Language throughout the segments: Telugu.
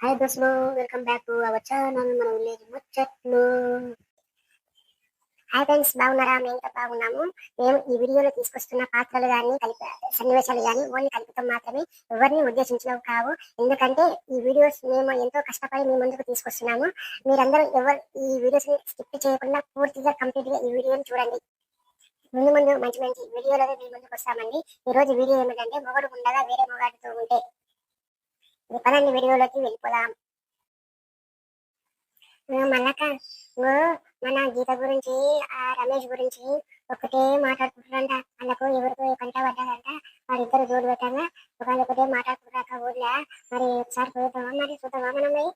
హాయ్ దోస్తులు welcome back to our channel మన విలేజ్ ముచ్చట్లు. హాయ్ ఫ్రెండ్స్ బాగున్నారా? మేము బాగున్నాము. మేము ఈ వీడియోలో తీసుకొస్తున్న పాత్రలు కానీ కలిపి సన్నివేశాలు కానీ ఓన్లీ కల్పితం మాత్రమే. ఎవరిని ఉద్దేశించినవి కావు. ఎందుకంటే ఈ వీడియోస్ మేము ఎంతో కష్టపడి మీ ముందుకు తీసుకొస్తున్నాము. మీరందరూ ఎవరు ఈ వీడియోస్ని స్కిప్ చేయకుండా పూర్తిగా కంప్లీట్గా ఈ వీడియోని చూడండి. ముందు ముందు మంచి మంచి వీడియోలో మీ ముందుకు వస్తామండి. ఈ రోజు వీడియో ఏమిటంటే మొగడు ఉండగా వేరే మొగాడితో ఉంటే. ఇది పదండి వీడియోలోకి వెళ్ళిపోదాం. ఆ, మల్లక్క మన గీత గురించి ఆ రమేష్ గురించి ఒకటే మాట్లాడుకుంటారంట వాళ్ళకు ఎవరితో కంట పడ్డారంట వాళ్ళిద్దరు జోడు పెట్టాగా ఒకళ్ళు ఒకటే మాట్లాడుకుంటాక ఊర్లో. మరి ఒకసారి చూద్దామా? మరి చూద్దామా మనం పోయి?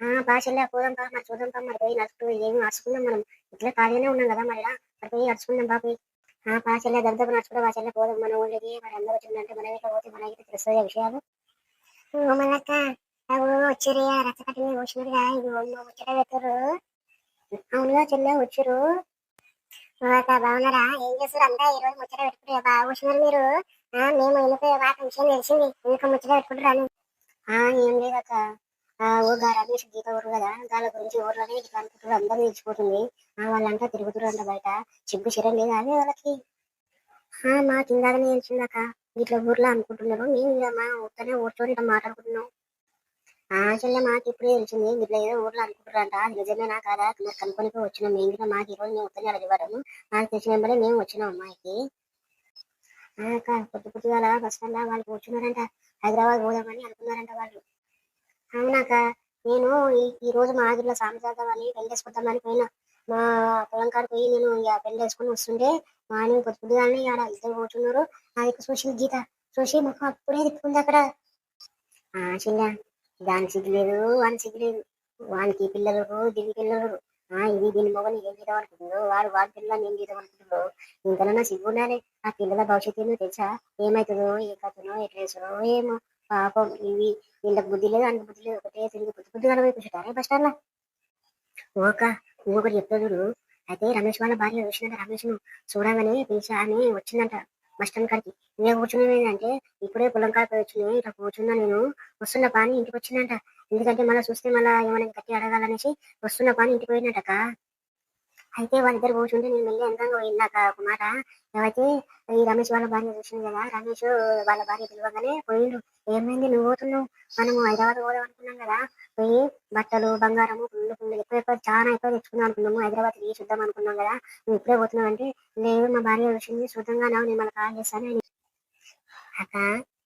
ఆ భాషల్లో పోదాం పా మరి చూద్దాం పా మరి పోయి నడుచుకు ఏమి నడుచుకుందాం మనం. ఇట్లా ఖాళీగానే ఉన్నాం కదా మరి మరి పోయి నడుచుకుందాం బా ఆ భాషల్లో దగ్గర నడుచుకుంటే భాషల్లో పోదాం. మన ఊళ్ళకి మరి అందరూ వచ్చిందంటే మనం ఇట్లా పోతే మనకి తెలుస్తుంది విషయాలు. ఓ మల్లక్క అవు వచ్చిరే రచ్చకట్టిన వచ్చినరుగా ముచ్చట పెట్టారు అవునుగా చెల్లె వచ్చారు బాగున్నారా ఏం చేస్తారు అంతా? ఈ రోజు ముచ్చట పెట్టుకుంటారు బాగా వచ్చినారు మీరు. ఆ మేము ఎందుకు మాకు విషయం తెలిసింది. ఇంకా ముచ్చట పెట్టుకుంటారు ఆ ఏం లేదక్క. ఆ ఊగా రమేష్ గీత ఊరు కదా దాని గురించి ఊర్లోనే ఇట్లా అనుకుంటారు అందరూ నిలిచిపోతుంది. వాళ్ళంతా తిరుగుతురు అంట బయట. చిగ్గు చిరం లేదా అదే వాళ్ళకి? ఆ మా కింద తెలిసిందక్క. ఇట్లా ఊర్లో అనుకుంటున్నారు మేము ఇలా మా ఊరితోనే ఊరితో ఇట్లా మాట్లాడుకుంటున్నాం. ఆ మాకు ఇప్పుడే తెలిసింది ఇట్లా ఏదో ఊర్లో అనుకుంటారంట అది నిజమేనా కాదా? మరి కనుక్కొని వచ్చినాం మేము కూడా మాకు ఈ రోజు మేము ఉత్తనే అడిగాము మాకు తెలిసిన వెంబడే మేము వచ్చినాం అమ్మాయికి. అక్క పొద్దు పొద్దుగాల బస్ స్టాండ్ వాళ్ళు కూర్చున్నారంట. హైదరాబాద్ పోదామని అనుకున్నారంట వాళ్ళు. అవునాక నేను ఈ రోజు మా ఆదిలో సామి చేద్దామని పెళ్ళి పోయినా. మా పొలం కాడికి పోయి నేను ఇక పెళ్ళి చేసుకుని వస్తుంటే మా పొద్దు పొద్దుగానే ఆడ ఇద్దరు కూర్చున్నారు. యొక్క చూసి గీత చూసి ముఖం అప్పుడే తిప్పుకుంది అక్కడ. ఆ చిన్న దాని సిగ్గులేదు వాని సిగ్గులేదు వానికి పిల్లలు దీని పిల్లలు ఆ ఇది దీని మొగని ఏం చేద్దాం అనుకుంటుందో వాడు వాడి పిల్లలు ఏం చేద్దాం అనుకుంటుందో ఇంకనన్నా సిగ్గు ఉండాలి. ఆ పిల్లల భవిష్యత్తు ఏందో తెలుసా? ఏమవుతుందో ఏ కథనో ఎట్లేసో ఏమో. పాపం ఇవి వీళ్ళకి బుద్ధి లేదు అంత బుద్ధి లేదు. ఒకటే తిరిగి బుద్ధి బుద్ధి పోయి కూర్చుంటారే బస్ స్టాండ్ ఓక. ఇంకొకటి చెప్తాడు అయితే రమేష్ వాళ్ళ భార్య చూసినట్ట రమేష్ను చూడగానే పిలిచా అని వచ్చిందంట బస్ కాడికి. నేను కూర్చున్నది ఇప్పుడే పొలం కాడికి వచ్చినాయి ఇట్లా కూర్చున్నా నేను వస్తున్న పాని ఇంటికి వచ్చిందంట. ఎందుకంటే మళ్ళీ చూస్తే మళ్ళీ ఏమైనా కట్టి అడగాలనేసి వస్తున్న పాని ఇంటికి పోయినట్టక అయితే వాళ్ళిద్దరు కూర్చుంటే నేను వెళ్ళి అందంగా పోయిందాక ఒక మాట. అయితే ఈ రమేష్ వాళ్ళ భార్య చూసింది కదా రమేష్ వాళ్ళ భార్య పిలవగానే పోయిండు. ఏమైంది? నువ్వు పోతున్నావు? మనము హైదరాబాద్ పోదాం అనుకున్నాం కదా. పోయి బట్టలు బంగారము పుల్లు పుల్లు ఎక్కువ ఎక్కువ చాలా ఎక్కువ తెచ్చుకుందాం అనుకున్నాము. హైదరాబాద్ తిరిగి చూద్దాం అనుకున్నాం కదా. నువ్వు ఇప్పుడే పోతున్నావు అంటే లేదు మా భార్య వచ్చింది. శుద్ధంగా నావు నేను మళ్ళీ కాల్ చేస్తాను అని. అక్క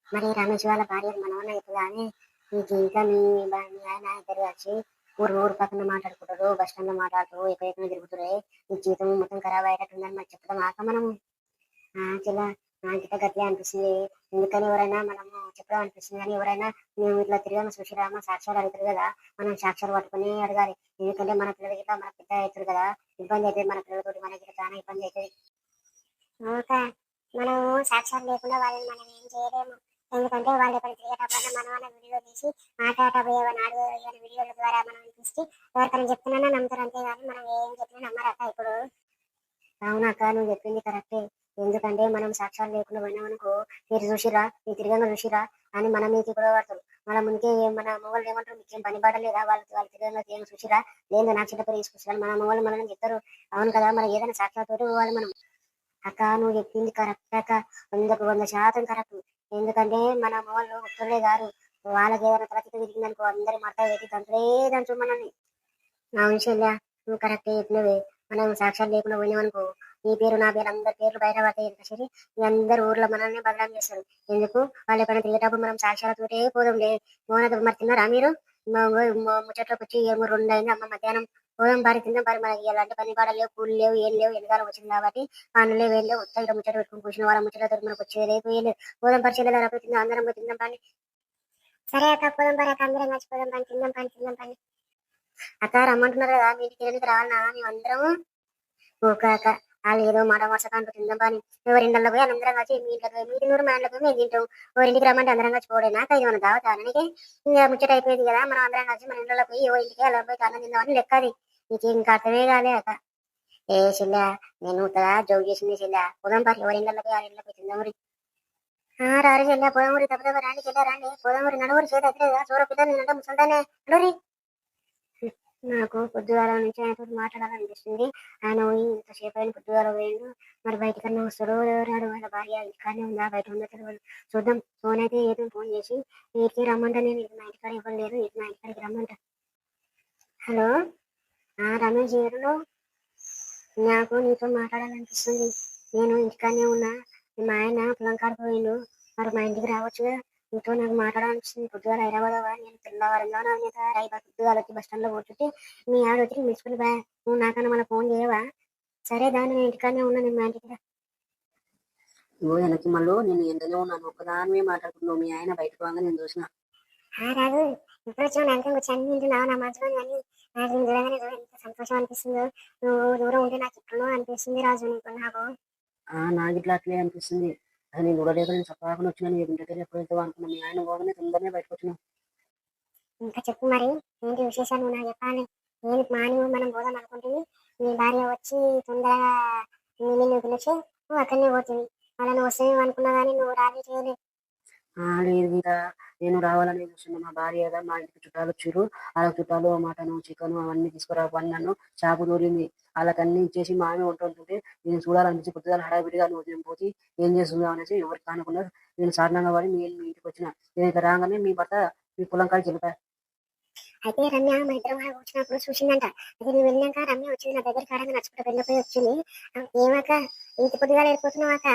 మరి రమేష్ వాళ్ళ భార్య మనవన్న అవుతుందా అని. ఈ జీవితం మీ మీ ఆయన ఇద్దరు వచ్చి ఊరు ఊరు పక్కన మాట్లాడుకుంటారు బస్ స్టాండ్లో మాట్లాడుతూ ఎక్కడ ఎక్కడ తిరుగుతారు ఈ జీవితం మొత్తం ఖరాబ్ అయ్యేటట్టుందని మరి చెప్పడం ఆక మనము ఆ నాకిట గట్టిగా అనిపిస్తుంది. ఎందుకని ఎవరైనా మనము చెప్పడం అనిపిస్తుంది కానీ ఎవరైనా మేము ఇట్లా తిరిగాము చూసిరామా సాక్ష్యాలు అడుగుతారు కదా మనం సాక్ష్యాలు పట్టుకుని అడగాలి. ఎందుకంటే మన పిల్లలకి ఇట్లా మన పెద్ద అవుతారు కదా. ఇబ్బంది అవుతుంది మన పిల్లలతోటి మనకి చాలా ఇబ్బంది అవుతుంది. ఓకే మనం సాక్ష్యాలు లేకుండా వాళ్ళని మనం ఏం చేయలేము. ఎందుకంటే వాళ్ళు ఎక్కడ తిరిగేటప్పుడు మనం అన్న వీడియో తీసి మాట్లాడబోయే నాడు వీడియోల ద్వారా మనం తీసి ఎవరికైనా చెప్తున్నా నమ్ముతారు. అంతే కానీ మనం ఏం చెప్పినా నమ్మరక్క ఇప్పుడు. అవునక్క నువ్వు చెప్పింది కరెక్టే. ఎందుకంటే మనం సాక్ష్యాలు లేకుండా పోయినామనుకో మీరు చూసిరా మీరు తిరగంగా చూసిరా అని మన మీద కూడా పడతారు మన ముందుకే మన మొగలు ఏమంటారు మీకేం పని పడలేదా వాళ్ళు వాళ్ళు తిరగంగా ఏం చూసిరా లేదు నా చిన్న పేరు మన మొగలు మనం చెప్తారు. అవును కదా మనం ఏదైనా సాక్ష్యాలతో పోవాలి మనం. అక్క నువ్వు చెప్పింది కరెక్ట్ అక్క. వందకు వంద శాతం కరెక్ట్. ఎందుకంటే మన మొగలు ఒక్కరే గారు వాళ్ళకి ఏదైనా తలకి తిరిగిందనుకో అందరి మాట పెట్టి తంత్రే దంచు మనల్ని. నా విషయంలో నువ్వు కరెక్ట్ చెప్పినవే. మనం సాక్ష్యాలు లేకుండా పోయినామనుకో నీ పేరు నా పేరు అందరి పేర్లు బయట పడతాయి ఎంత సరే? ఈ అందరు ఊర్లో మనల్ని బదనాం చేస్తారు. ఎందుకు? వాళ్ళు ఎక్కడైనా తిరిగేటప్పుడు మనం సాక్ష్యాలతోటే పోదాంలే మోన మరి తిన్నారా మీరు? ముచ్చట్లోకి వచ్చి ఏమో రెండు అయింది అమ్మ మధ్యాహ్నం పోదాం భారీ తిందాం భారీ మనకి ఎలాంటి పని పాడ లేవు కూలి లేవు ఏం లేవు ఎండకాలం వచ్చింది కాబట్టి పనులే వేలు లేవు. ఉత్త ముచ్చట పెట్టుకుని కూర్చుని వాళ్ళ ముచ్చట మనకు వచ్చేది లేదు ఏం లేదు. పోదాం పరిచయం లేదా తిందాం అందరం తిందాం పని. సరే అక్క పోదాం భారీ అక్క అందరం కలిసి పోదాం పని తిందాం పని తిందాం పని. అక్క రమ్మంటున్నారు కదా మీ ఇంటికి ఎందుకు రావాలన్నా మేమందరం ఒక అక్క. వాళ్ళు ఏదో మాట వరుసగా అంటూ తిందాం పని ఎవరి ఇంట్లో పోయి అందరం కలిసి మీ ఇంట్లో పోయి మీ తిన్నూరు మా ఇంట్లో పోయి మేము తింటాం ఎవరింటికి రమ్మంటే అందరం కలిసి పోడేనా ఇది మన దావత అననికి ఇంకా ముచ్చట అయిపోయింది కదా మనం అందరం కలిసి మన ఇంట్లో పోయి ఎవరి ఇంటికి అలా పోయి అన్నం తిందామని లెక్క అది నీకు ఇంకా అర్థమే కాలే అక్క ఏ చెల్లె నేను కదా జోగు చేసింది చెల్లె పోదాం పని ఎవరి ఇంట్లో పోయి వాళ్ళ ఇంట్లో పోయి తిందాం మరి ఆ, రారు చెల్ల పోదామూరి దెబ్బ రాండి చెల్ల రాండి పోదామూరి నడువురి చేతి ఎక్కలేదా చూర పిల్లలు నేనంటే ముసల్దానే నడువురి నాకు పొద్దుగాల నుంచి ఆయనతో మాట్లాడాలనిపిస్తుంది. ఆయన పోయి ఇంతసేపు అయిన పొద్దుగాల పోయిండు. మరి బయటకన్నా వస్తాడు రాడు వాళ్ళ భార్య ఇంటికానే ఉందా? బయట ఉందో తెలియదు. చూద్దాం. ఫోన్ అయితే ఏదో ఫోన్ చేసి వీటికి రమ్మంటా. నేను ఇది మా ఇంటికాడ ఇవ్వలేదు ఇది మా ఇంటికాడికి రమ్మంట. హలో? రమేష్ ఏరులో నాకు నీతో మాట్లాడాలనిపిస్తుంది. నేను ఇంటికానే ఉన్నా. మా ఆయన పొలం కాడికి పోయిండు. మరి మా ఇంటికి రావచ్చుగా? నీతో నాకు మాట్లాడాలనిపిస్తుంది పొద్దుగాల హైదరాబాద్ నేను పిల్లవారంలో రైబా పొద్దుగాల వచ్చి బస్ స్టాండ్లో కూర్చుంటే మీ ఆవిడ వచ్చి మిస్కుని బా నువ్వు నాకన్నా మన ఫోన్ చేయవా? సరే దాన్ని నేను ఇంటికానే ఉన్నా నేను మా ఇంటికి. నువ్వు వెనక్కి మళ్ళీ నేను ఎండలో ఉన్నాను ఒక్కదానివే మాట్లాడుతున్నావు మీ ఆయన బయటకు రాగా నేను చూసిన. ఆ రాదు. ఇప్పుడు వచ్చావు నా వెనక వచ్చి అన్ని వింటున్నావు నా మనసులో కానీ నాకు నేను ఎంత సంతోషం అనిపిస్తుందో. నువ్వు దూరం ఉంటే నాకు ఇప్పుడు అనిపిస్తుంది రాజు నీకు నాకు. నాకు ఇట్లా అట్లే అనిపిస్తుంది. నేను చూడలేక నేను చక్కగా వచ్చినా నేను ఇంటికి ఎప్పుడు వెళ్తావు అనుకున్నా. మీ ఆయన పోగానే తొందరనే బయటకు వచ్చినా. ఇంకా చెప్పు మరి ఏంటి విశేషాలు? నాకు చెప్పాలి. నేను మార్నింగ్ మనం పోదాం అనుకుంటుంది. నీ భార్య వచ్చి తొందరగా నిన్ను పిలిచి నువ్వు అక్కడనే పోతుంది. అలా నువ్వు వస్తావు అనుకున్నా కానీ నువ్వు రాజీ చేయలేదు లేదు గీత నేను రావాలని చూస్తున్నా. మా భార్య మా ఇంటికి చుట్టాలు వచ్చారు. వాళ్ళకి చుట్టాలు మటన్ చికెన్ అవన్నీ తీసుకురా నన్ను చేప తోలింది. వాళ్ళకి అన్ని ఇచ్చేసి మా ఆమె ఉంటుంటుంటే నేను చూడాలనిపించి పొద్దుదాలు హడావిడిగా నువ్వు నేను పోతే ఏం చేస్తుందా అనేసి ఎవరికి కానుకున్నా నేను సాధారణంగా వాడి మీ మీ ఇంటికి వచ్చిన నేను ఇక్కడ రాగానే మీ భర్త మీ పొలం కాడికి వెళ్ళిపోయా. అయితే రమ్య మా ఇద్దరం అక్కడ వచ్చినప్పుడు చూసిందంట. అది నువ్వు వెళ్ళాక రమ్య వచ్చింది నా దగ్గర ఆడగా నచ్చుకుంటూ వెళ్ళిపోయి వచ్చింది. ఏమాక ఇంత పొద్దుగా వెళ్ళిపోతున్నావాక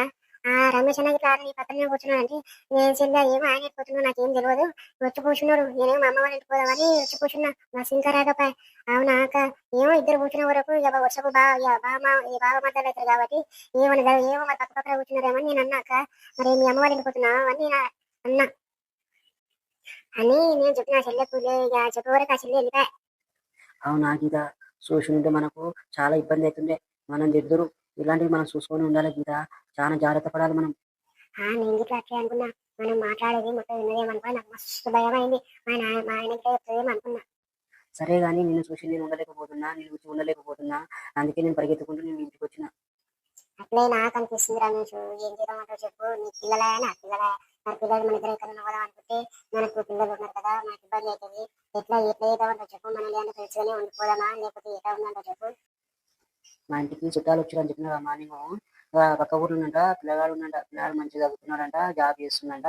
ఆ రమేష్ అన్నది రాదు నీ పక్కనే కూర్చున్నాను అంటే నేను చెల్లి ఏమో ఆయన వెళ్ళిపోతున్నావు నాకేం తెలియదు వచ్చి కూర్చున్నాడు నేనేమో మా అమ్మ వాళ్ళ ఇంటికి పోదామని వచ్చి కూర్చున్నా. మా సింక రాకపోయా. అవునా అక్క? ఏమో ఇద్దరు కూర్చున్న వరకు ఇక వర్షపు బాగా ఇక ఈ అవుతారు కాబట్టి ఏమన్నా ఏమో మా పక్క పక్కన కూర్చున్నారేమో నేను అన్నాక మరి మీ అమ్మ వాళ్ళ ఇంటికి పోతున్నావా అని నేను అన్నా. అని నేను చెప్పిన చెల్లెకు ఇక చెప్పే వరకు ఆ చెల్లి వెళ్ళిపోయా. అవునా గీత? సోషల్ ఉంటే మనకు చాలా ఇబ్బంది అవుతుండే. మనం ఇద్దరు ఇలాంటివి మనం చూసుకొని ఉండాలి గీత. చాలా జాగ్రత్త పడాలి మనం. ఆ నేను గిట్లా అట్లే అనుకున్నా? మనం మాట్లాడేది మొత్తం విన్నదేమనుకో నాకు మస్తు భయం అయింది మా నాన్న మా సరే కానీ నేను చూసి నేను ఉండలేకపోతున్నా నేను చూసి ఉండలేకపోతున్నా. అందుకే నేను పరిగెత్తుకుంటూ నేను ఇంటికి వచ్చిన. అట్లే నాకు అనిపిస్తుంది రమేష్. ఏం చేద్దామంటావు చెప్పు. నీ పిల్లలా నా పిల్లలా మరి పిల్లలు మన ఇద్దరు ఎక్కడ పోదాం అనుకుంటే మనకు పిల్లలు ఉన్నారు కదా మనకి ఇబ్బంది అవుతుంది ఎట్లా ఎట్లా చేద్దామంటావు చెప్పు. మనం ఏమన్నా తెలుసుకొని ఉండిపోదామా? లేకపోతే ఎట్లా ఉందంటావు చెప్పు. మా ఇంటికి చుట్టాలు వచ్చారని చెప్పిన కదా మార్నింగ్ పక్క ఊర్లో ఉన్నట పిల్లగాడు ఉన్నట పిల్లగాడు మంచిగా చదువుతున్నాడంట జాబ్ చేస్తున్నాడంట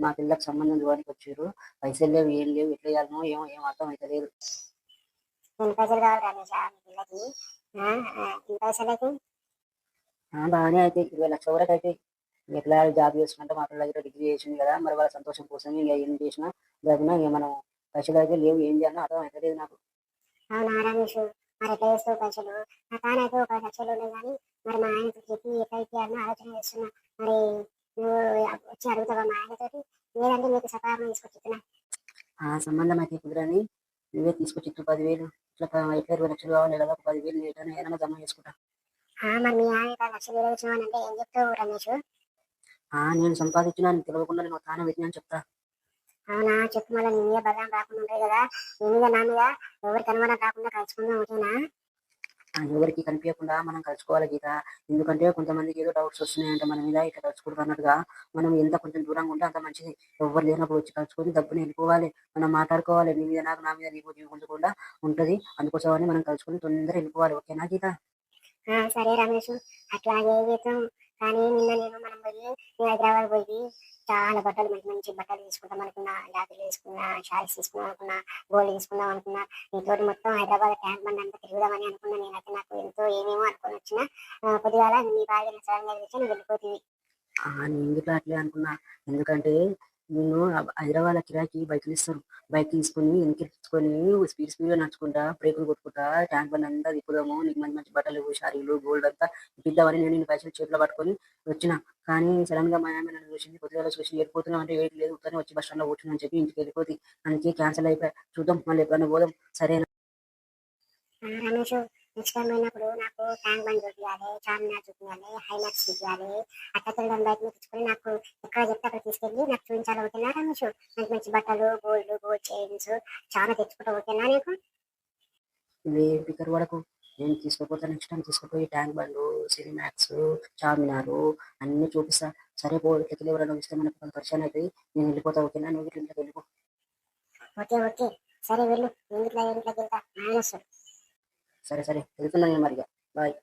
మా పిల్లలకు సంబంధం చూడడానికి వచ్చారు. పైసలు లేవు ఏం లేవు ఎట్లా చేయాలనో ఏమో ఏం అర్థం అయితే లేదు. పైసలు కావాలి బాగానే అయితే ఇరవై లక్షల వరకు అయితే ఎట్లా జాబ్ చేస్తున్నట్టు మా పిల్ల దగ్గర డిగ్రీ చేసింది కదా మరి వాళ్ళ సంతోషం కోసం ఇంకా ఏం చేసినా జరిగినా ఇక మనం పైసలు అయితే లేవు ఏం చేయాలో అర్థం అయితే లేదు నాకు. మరి చేస్తావు పైసలు నా తానైతే ఒక లక్షలు ఉన్నాయి కానీ మరి మా ఆయనతో చెప్పి ఎట్లా ఇప్పించాలని ఆలోచన చేస్తున్నా. మరి నువ్వు వచ్చి అడుగుతావా మా ఆయనతోటి? లేదంటే నీకు సకాలం తీసుకొచ్చుతున్నా ఆ సంబంధం అయితే కుదరని నువ్వే తీసుకొచ్చి పదివేలు. ఇట్లా ఇరవై లక్షలు కావాలి కదా ఒక పదివేలు ఏదైనా ఏదైనా జమ చేసుకుంటా. మరి మీ ఆయన లక్షలు ఇవ్వచ్చు అంటే ఏం చెప్తావు రమేష్? ఆ నేను సంపాదించినా తెలియకుండా నేను తానే పెట్టినా చెప్తా. అవునా? చెప్పు మళ్ళీ నీ మీద బలం రాకుండా ఉంటాయి కదా. నీ మీద నా మీద ఎవరి కనుమనం రాకుండా కలుసుకుందాం ఓకేనా? ఎవరికి కనిపించకుండా మనం కలుసుకోవాలి గీత. ఎందుకంటే కొంతమందికి ఏదో డౌట్స్ వస్తున్నాయంటే మన మీద ఇట్లా కలుసుకోవడం అన్నట్టుగా. మనం ఎంత కొంచెం దూరంగా ఉంటే అంత మంచిది. ఎవరు లేనప్పుడు వచ్చి కలుసుకొని డబ్బుని వెళ్ళిపోవాలి. మనం మాట్లాడుకోవాలి. నీ మీద నాకు నా మీద నీకు జీవించకుండా ఉంటది. అందుకోసమని మనం కలుసుకొని తొందరగా వెళ్ళిపోవాలి. ఓకేనా గీత? సరే రమేష్. అట్లాగే కానీ నిన్న నేను మనం పోయి హైదరాబాద్ పోయి చాలా బట్టలు మంచి మంచి బట్టలు తీసుకుందాం అనుకున్నా జాకెట్లు తీసుకున్నా షాల్స్ తీసుకుందాం అనుకున్నా గోల్డ్ తీసుకుందాం అనుకున్నా. నీతో మొత్తం హైదరాబాద్ ట్యాంక్ బండ్ అంతా తిరుగుదామని అనుకున్నా నేనైతే. నాకు ఎంతో ఏమేమో అనుకుని వచ్చిన. కొద్దిగా నీ బాగా సడన్గా నువ్వు వెళ్ళిపోతుంది నేను అట్లే అనుకున్నా. ఎందుకంటే నేను హైదరాబాద్ కిరాకి బైక్లు ఇస్తారు. బైక్ తీసుకుని వెనకెత్తుకొని స్పీడ్ స్పీడ్గా నడుచుకుంటా బ్రేకులు కొట్టుకుంటా ట్యాంక్ బండ్ అంతా తిప్పుదాము. నీకు మంచి మంచి బట్టలు షారీలు గోల్డ్ అంతా ఇప్పిద్దామని నేను పైసలు చేతిలో పట్టుకొని వచ్చిన. కానీ సడన్గా మా ఆమె నన్ను చూసింది కొద్దిగా చూసి వెళ్ళిపోతున్నాం అంటే ఏది లేదు ఉత్తరం వచ్చి బస్ స్టాండ్లో కూర్చుని చెప్పి ఇంటికి వెళ్ళిపోతుంది అందుకే క్యాన్సిల్ అయిపోయి. చూద్దాం మళ్ళీ ఎప్పుడైనా పోదాం. సరేనా? అయినప్పుడు నాకు ట్యాంక్ బండ్ చూపించాలి చార్మినార్ చూపించాలి హైమాక్స్ చూపించాలి అట్లా తిరగడం బయట తెచ్చుకొని నాకు ఎక్కడ చెప్తే అక్కడ తీసుకెళ్ళి నాకు చూపించాలి ఓకేనా రమేష్? మంచి మంచి బట్టలు గోల్డ్ గోల్డ్ చైన్స్ చాలా తెచ్చుకుంటా ఓకేనా నీకు? పికర్ వరకు నేను తీసుకుపోతా నెక్స్ట్ టైం తీసుకుపోయి ట్యాంక్ బండ్ సినిమాక్స్ చార్మినార్ అన్ని చూపిస్తా. సరే పో ఇట్లకి ఎవరైనా వస్తే మనకు పరిచయం అయితే నేను వెళ్ళిపోతా ఓకేనా నువ్వు ఇట్లా వెళ్ళిపో. Okay okay. సరే వెళ్ళు. నేను ఇట్లా ఇంట్లోకి వెళ్తా. వస్తాడు. సరే సరే వెళ్తున్నా నేను మరిగా బాయ్